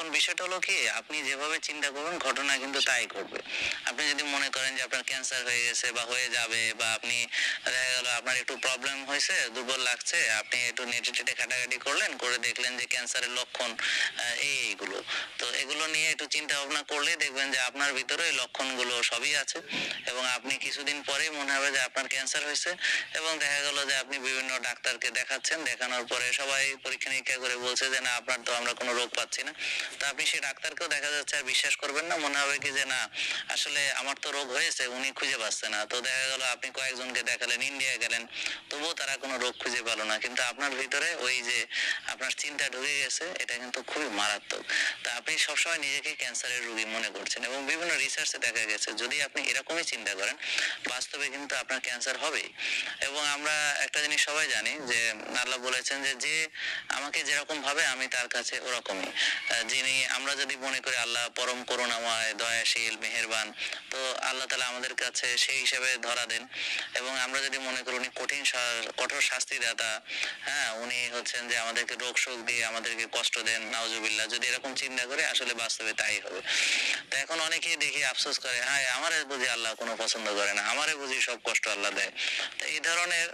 এখন বিষয়টা হলো কি, আপনি যেভাবে চিন্তা করবেন, ঘটনা কিন্তু তাই ঘটবে। আপনি যদি মনে করেন যে আপনার ক্যান্সার হয়ে গেছে বা হয়ে যাবে বা আপনি দেখা গেল আপনার একটু প্রবলেম হয়েছে, দুর্বল লাগছে, আপনি একটু নেটে টেটে ঘাটাঘাটি করলেন, করে দেখলেন যে ক্যান্সারের লক্ষণ এই এইগুলো। তো এগুলো নিয়ে একটু চিন্তা ভাবনা করলে দেখবেন যে আপনার ভিতরে এই লক্ষণগুলো সবই আছে এবং আপনি কিছুদিন পরেই মনে হবে যে আপনার ক্যান্সার হয়েছে এবং দেখা গেল যে আপনি বিভিন্ন ডাক্তারকে দেখাচ্ছেন, দেখানোর পরে সবাই পরীক্ষা নিরীক্ষা করে বলছে যে না, আপনার তো আমরা কোনো রোগ পাচ্ছি না। তো আপনি সেই ডাক্তারকেও দেখা যাচ্ছে আর বিশ্বাস করবেন না। মনে হবে কি যে না আসলে আমার তো রোগ হয়েছে উনি খুঁজে পাচ্ছে না। তো দেখা গেল আপনি কয়েকজনকে দেখালেন ইন্ডিয়া গেলেন তবুও তারা কোনো রোগ খুঁজে পেল না। কিন্তু আপনার ভিতরে ওই যে আপনার চিন্তা ঢুকে গেছে এটা কিন্তু খুবই মারাত্মক। তা আপনি সবসময় নিজেকে ক্যান্সারের রোগী মনে করছেন এবং বিভিন্ন রিসার্চে দেখা গেছে যদি আপনি এরকমই চিন্তা করেন বাস্তবে কিন্তু আপনার ক্যান্সার হবেই। এবং আমরা একটা জিনিস সবাই জানি যে আল্লাহ বলেছেন যে যে আমাকে যেরকম ভাবে আমি তার কাছে ওরকমই। আহ, যিনি আমরা যদি মনে করি আল্লাহ পরম করুণাময়, দয়াশীল, মেহেরবান, তো আল্লাহ তালা আমাদের কাছে সেই হিসেবে ধরা দেন। এবং আমরা যদি মনে করি উনি কঠিন কঠোর শাস্তিদাতা হ্যাঁ উনি হচ্ছেন যে আমাদেরকে রোগ শোক দিয়ে আমাদেরকে কষ্ট দেন, নাউজুবিল্লাহ। যদি এরকম চিন্তা করে, আসলে বাস্তবে তাই হবে। তো এখন অনেকেই দেখি আফসোস করে হ্যাঁ আমারে বুঝি আল্লাহ কোনো পছন্দ করে না, আমারে বুঝি সব কষ্ট আল্লাহ দেয়। তো এই ধরনের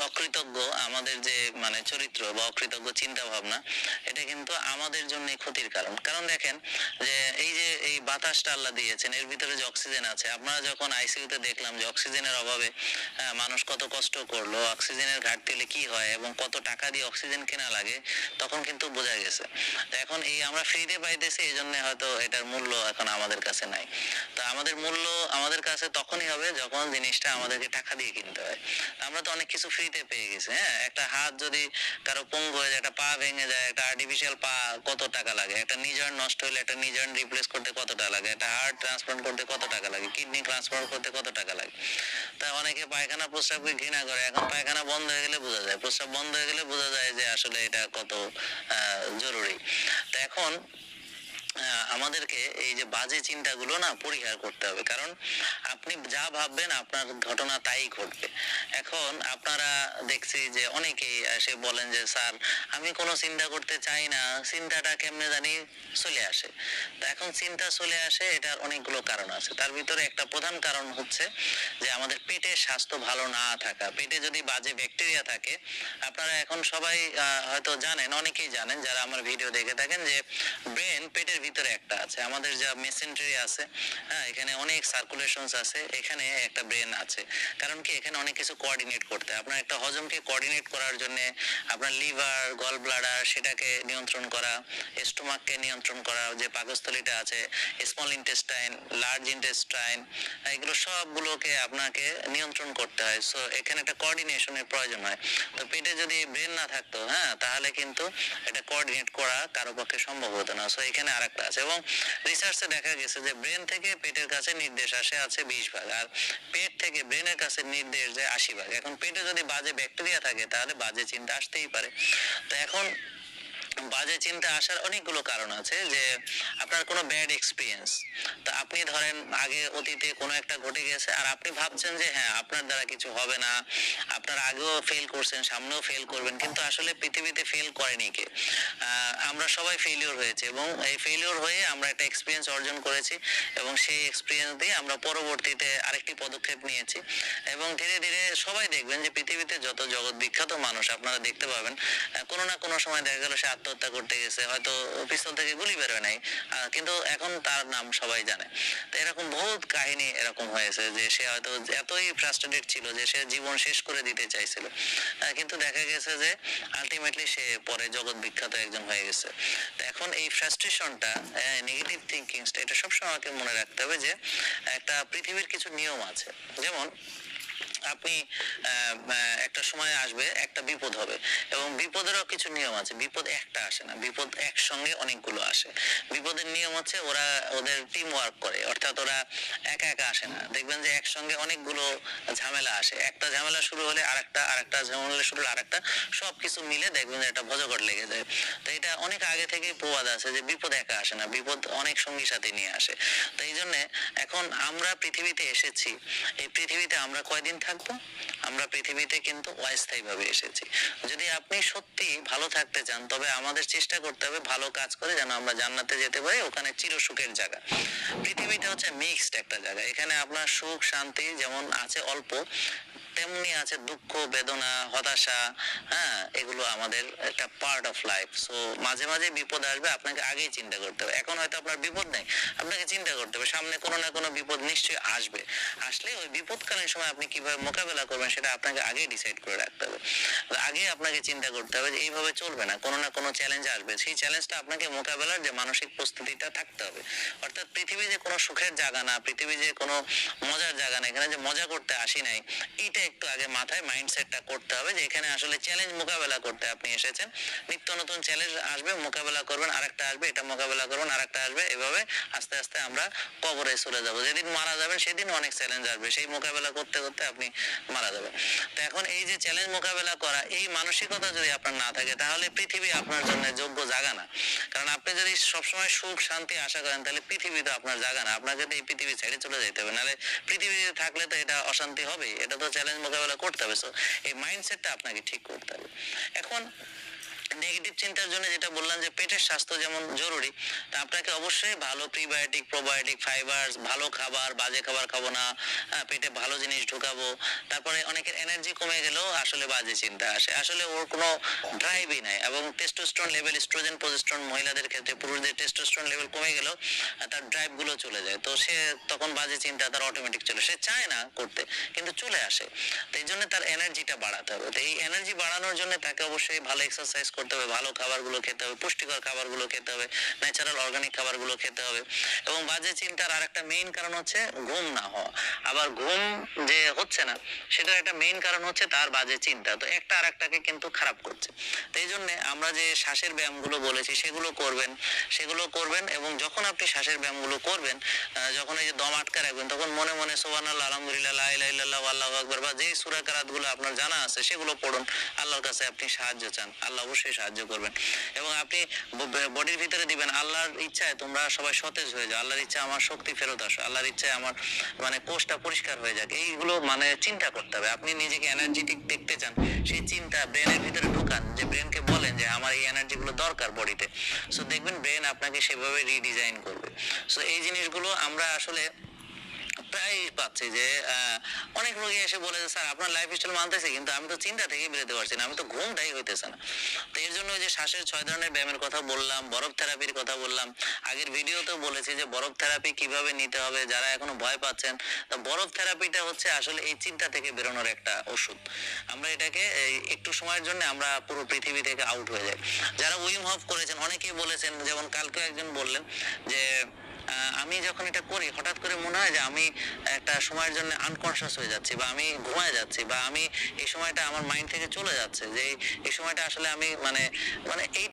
অকৃতজ্ঞ আমাদের যে মানে চরিত্র বা অকৃতজ্ঞ চিন্তা ভাবনা এটা কিন্তু আমাদের জন্য ক্ষতির কারণ। কারণ দেখেন যে বাতাসটা আল্লাহ দিয়েছেন, এর ভিতরে যে অক্সিজেন আছে। আপনারা যখন আইসিইউতে দেখলাম যে অক্সিজেনের অভাবে মানুষ কত কষ্ট করল অক্সিজেনের ঘাটতি হলে কি হয় এবং কত টাকা দিয়ে অক্সিজেন কেনা লাগে, তখন কিন্তু বোঝা গেছে। তো এখন এই আমরা ফ্রিতে পাইতেছি, এই জন্য হয়তো এটার মূল্য এখন আমাদের কাছে নাই। তো আমাদের মূল্য আমাদের কাছে তখনই হবে যখন জিনিসটা আমাদেরকে টাকা দিয়ে কিনতে হয়। আমরা তো অনেক কিছু ফ্রিতে পেয়ে গেছি হ্যাঁ? একটা হাত যদি কারও পঙ্গু হয়ে যায়, একটা পা ভেঙে যায়, একটা আর্টিফিশিয়াল পা কত টাকা লাগে? একটা নিজের নষ্ট হলে একটা নিজের রিপ্লেস করতে কত টাকা লাগে, একটা হার্ট ট্রান্সপ্লান্ট করতে কত টাকা লাগে কিডনি ট্রান্সপ্লান্ট করতে কত টাকা লাগে? তা অনেকে পায়খানা প্রস্রাবকে ঘৃণা করে, এখন পায়খানা বন্ধ হয়ে গেলে বোঝা যায়, প্রস্রাব বন্ধ হয়ে গেলে বোঝা যায় যে আসলে এটা কত জরুরি। তা এখন আমাদেরকে এই যে বাজে চিন্তাগুলো না পরিহার করতে হবে। কারণ আপনি যা ভাববেন আপনার ঘটনা তাই ঘটবে। এখন আপনারা দেখছি যে অনেকেই এসে বলেন যে, স্যার, আমি কোনো চিন্তা করতে চাই না। চিন্তাটা কেমনে জানি চলে আসে। এখন চিন্তা চলে আসে, এটার অনেকগুলো কারণ আছে। তার ভিতরে একটা প্রধান কারণ হচ্ছে যে, আমাদের পেটের স্বাস্থ্য ভালো না থাকা। পেটে যদি বাজে ব্যাকটেরিয়া থাকে, আপনারা এখন সবাই হয়তো জানেন, অনেকেই জানেন, যারা আমার ভিডিও দেখে থাকেন যে, ব্রেন পেটের ভিতরে একটা আছে। আমাদের যা মেসেন্টারি আছে হ্যাঁ এখানে অনেক সার্কুলেশনস আছে, এখানে একটা ব্রেন আছে। কারণ কি, এখানে অনেক কিছু কোঅর্ডিনেট করতে আপনার একটা হজমকে কোঅর্ডিনেট করার জন্য আপনার লিভার গল ব্লাডার সেটাকে নিয়ন্ত্রণ করা স্টোমাককে নিয়ন্ত্রণ করা, যে পাকস্থলীটা আছে স্মল ইন্টেস্টাইন লার্জ ইন্টেস্টাইন এগুলো সবগুলোকে আপনাকে নিয়ন্ত্রণ করতে হয়। সো এখানে একটা কোঅর্ডিনেশনের প্রয়োজন হয়। তো পেটে যদি ব্রেন না থাকতো হ্যাঁ তাহলে কিন্তু এটা কোঅর্ডিনেট করা কারও পক্ষে সম্ভব হতো না। সো এখানে আরেকটা আছে এবং রিসার্চে দেখা গেছে যে ব্রেন থেকে পেটের কাছে নির্দেশ আসে আছে বিশ ভাগ আর পেট থেকে ব্রেনের কাছে নির্দেশ যায় আশি ভাগ। এখন পেটে যদি বাজে ব্যাকটেরিয়া থাকে তাহলে বাজে চিন্তা আসতেই পারে। তো এখন বাজে চিন্তা আসার অনেকগুলো কারণ আছে যে আপনার কোনো ব্যাড এক্সপিরিয়েন্স তা আপনি ধরেন আগে অতীতে কোনো একটা ঘটে গেছে আর আপনি ভাবছেন যে হ্যাঁ আপনার দ্বারা কিছু হবে না। আপনার আগেও ফেল করছেন, সামনেও ফেল করবেন, কিন্তু আসলে পৃথিবীতে ফেল করেনি কে? আমরা সবাই ফেলিওর হয়েছে এবং এই ফেলিওর হয়ে আমরা একটা এক্সপিরিয়েন্স অর্জন করেছি এবং সেই এক্সপিরিয়েন্স দিয়ে আমরা পরবর্তীতে আরেকটি পদক্ষেপ নিয়েছি। এবং ধীরে ধীরে সবাই দেখবেন যে পৃথিবীতে যত জগৎ বিখ্যাত মানুষ আপনারা দেখতে পাবেন কোনো না কোনো সময় দেখা গেল সে আত্মহত্যা করতে গেছে, হয়তো পিস্তল থেকে গুলি বেরোয় নাই। কিন্তু এখন তার নাম সবাই জানে। তো এরকম বহুত কাহিনী এরকম হয়েছে যে সে হয়তো এতই ফ্রাস্ট্রেটেড ছিল যে সে জীবন শেষ করে দিতে চাইছিল। কিন্তু দেখা গেছে যে আলটিমেটলি সে পরে জগৎ বিখ্যাত একজন হয়ে গেছে। তো এখন এই ফ্রাস্ট্রেশনটা নেগেটিভ থিঙ্কিংসটা এটা সবসময় আমাকে মনে রাখতে হবে যে একটা পৃথিবীর কিছু নিয়ম আছে। যেমন আপনি একটা সময় আসবে, একটা বিপদ হবে। এবং বিপদেরও কিছু নিয়ম আছে। বিপদ একটা আসে না। বিপদ একসঙ্গে অনেকগুলো আসে। বিপদের নিয়ম হচ্ছে ওরা ওদের টিম ওয়ার্ক করে। অর্থাৎ ওরা একা একা আসে না। দেখবেন যে একসঙ্গে অনেকগুলো ঝামেলা আসে। একটা ঝামেলা শুরু হলে আরেকটা আরেকটা ঝামেলা শুরু হলে আরেকটা। সব কিছু মিলে দেখবেন যে একটা ভজগট লেগে যায়। তো এটা অনেক আগে থেকেই প্রবাদ আছে যে বিপদ একা আসে না। বিপদ অনেক সঙ্গী সাথে নিয়ে আসে। তো এই জন্য এখন আমরা পৃথিবীতে এসেছি। এই পৃথিবীতে আমরা কয়দিন থাকব আমরা পৃথিবীতে কিন্তু অস্থায়ীভাবে এসেছি। যদি আপনি সত্যি ভালো থাকতে চান, তবে আমাদের চেষ্টা করতে হবে ভালো কাজ করে যেন আমরা জান্নাতে যেতে পারি, ওখানে চিরসুখের জায়গা। পৃথিবীটা হচ্ছে মিক্সড একটা জায়গা। এখানে আপনার সুখ, শান্তি যেমন আছে অল্প তেমনি আছে দুঃখ, বেদনা, হতাশা হ্যাঁ এগুলো আমাদের একটা পার্ট অফ লাইফ সো মাঝে মাঝে বিপদ আসবে, আপনাকে আগেই চিন্তা করতে হবে। এখন হয়তো আপনার বিপদ নেই, আপনাকে চিন্তা করতে হবে। সামনে কোনো না কোনো বিপদ নিশ্চয়ই আসবে। আসলে ওই বিপদকালীন সময় আপনি কীভাবে মোকাবেলা করবেন, সেটা আপনাকে আগেই ডিসাইড করে রাখতে হবে। আগে আপনাকে চিন্তা করতে হবে যে, এইভাবে চলবে না, কোনো না কোনো চ্যালেঞ্জ আসবে। সেই চ্যালেঞ্জটা আপনাকে মোকাবেলার যে মানসিক প্রস্তুতিটা থাকতে হবে। অর্থাৎ পৃথিবী যে কোনো সুখের জায়গা না পৃথিবী যে কোনো মজার জায়গা না, এখানে যে মজা করতে আসি নাই এইটা একটু আগে মাথায় মাইন্ডসেটটা করতে হবে যে এখানে আসলে চ্যালেঞ্জ মোকাবেলা করতে আপনি এসেছেন। নিত্য নতুন চ্যালেঞ্জ আসবে, মোকাবেলা করবেন, আরেকটা আসবে, এটা মোকাবেলা করবেন, আরেকটা আসবে। এভাবে আস্তে আস্তে আমরা কবরে চলে যাব। যেদিন মারা যাবেন, সেদিন অনেক চ্যালেঞ্জ আসবে। সেই মোকাবেলা করতে করতে আপনি মারা যাবেন। তো এখন এই যে চ্যালেঞ্জ মোকাবেলা করা, এই মানসিকতা যদি আপনার না থাকে, তাহলে পৃথিবী আপনার জন্য যোগ্য জায়গা না। কারণ আপনি যদি সবসময় সুখ, শান্তি আশা করেন, তাহলে পৃথিবী তো আপনার জায়গা না। আপনাকে তো এই পৃথিবী ছেড়ে চলে যেতে হবে। নাহলে পৃথিবীতে থাকলে তো এটা অশান্তি হবে এটা তো চ্যালেঞ্জ মোকাবেলা করতে হবে। সো এই মাইন্ডসেটটা আপনাকে ঠিক করতে হবে। এখন নেগেটিভ চিন্তার জন্য যেটা বললাম যে পেটের স্বাস্থ্য যেমন জরুরি তা আপনাকে অবশ্যই ভালো প্রিবায়োটিক প্রোবায়োটিক ফাইবারস ভালো খাবার বাজে খাবার খাব না হ্যাঁ, পেটে ভালো জিনিস ঢুকাবো তারপরে অনেকের এনার্জি কমে গেলেও আসলে বাজে চিন্তা আসে। আসলে ওর কোনো ড্রাইভই নাই এবং টেস্টোস্টেরন লেভেল স্ট্রোজেন প্রজেস্ট্রন মহিলাদের ক্ষেত্রে পুরুষদের টেস্টোস্টেরন লেভেল কমে গেলেও তার ড্রাইভগুলো চলে যায়। তো সে তখন বাজে চিন্তা তার অটোমেটিক চলে। সে চায় না করতে কিন্তু চলে আসে। তো এই জন্য তার এনার্জিটা বাড়াতে হবে। তো এই এনার্জি বাড়ানোর জন্য তাকে অবশ্যই ভালো এক্সারসাইজ করতে হবে, ভালো খাবারগুলো খেতে হবে, পুষ্টিকর খাবারগুলো খেতে হবে ন্যাচারাল অর্গানিক খাবারগুলো খেতে হবে। এবং বাজে চিন্তার আর একটা মেইন কারণ হচ্ছে ঘুম না হওয়া। আবার ঘুম যে হচ্ছে না, সেটার একটা মেইন কারণ হচ্ছে তার বাজে চিন্তা। তো একটা আর একটাকে কিন্তু খারাপ করছে। তো এই জন্য আমরা যে শ্বাসের ব্যায়ামগুলো বলেছি, সেগুলো করবেন। সেগুলো করবেন এবং যখন আপনি শ্বাসের ব্যায়ামগুলো করবেন যখন এই যে দম আটকা রাখবেন, তখন মনে মনে সোহান আল্লাহ আলহামদুলিল্লাহ ইল্লাল্লাহ আল্লাহু আকবার, বা যেই সূরা কারাতগুলো আপনার জানা আছে, সেগুলো পড়ুন। আল্লাহর কাছে আপনি সাহায্য চান। আল্লাহ অবশ্যই সাহায্য করবেন। এবং আপনি বডির ভিতরে দিবেন, আল্লাহর ইচ্ছায় তোমরা সবাই সতেজ হয়ে যাও, আল্লাহর ইচ্ছা আমার শক্তি ফেরত আসো, আল্লাহর ইচ্ছায় আমার মানে কোষটা পরিষ্কার হয়ে যাক। এইগুলো মানে চিন্তা করতে হবে। আপনি নিজেকে এনার্জেটিক দেখতে চান, সেই চিন্তা ব্রেনের ভিতরে ঢুকান যে ব্রেনকে বলেন যে আমার এই এনার্জি গুলো দরকার বডিতে। সো দেখবেন ব্রেন আপনাকে সেভাবে রিডিজাইন করবে। সো এই জিনিসগুলো আমরা আসলে প্রায় পাচ্ছি যে অনেক রোগী এসে বলে যে, স্যার, আপনার লাইফ স্টাইল মানতেছে, কিন্তু আমি তো চিন্তা থেকেই বেরোতে পারছি না, আমি তো হইতেছে না। তো এর জন্য যে শ্বাসের ছয় ধরনের ব্যায়ামের কথা বললাম, বরফ থেরাপির কথা বললাম, আগের ভিডিওতেও বলেছি যে, বরফ থেরাপি কীভাবে নিতে হবে, যারা এখনও ভয় পাচ্ছেন, তো বরফ থেরাপিটা হচ্ছে আসলে এই চিন্তা থেকে বেরোনোর একটা ওষুধ। আমরা এটাকে একটু সময়ের জন্য আমরা পুরো পৃথিবী থেকে আউট হয়ে যাই। যারা উইম হফ করেছেন, অনেকেই বলেছেন, যেমন কালকে একজন বললেন যে আমি যখন এটা করি, হঠাৎ করে মনে হয় যে আমি একটা সময়ের জন্য আনকনসিয়াস হয়ে যাচ্ছি বা আমি ঘুমায় যাচ্ছি বা আমি এই সময়টা আমার মাইন্ড থেকে চলে যাচ্ছে যে এই- সময়টা আসলে আমি মানে মানে এই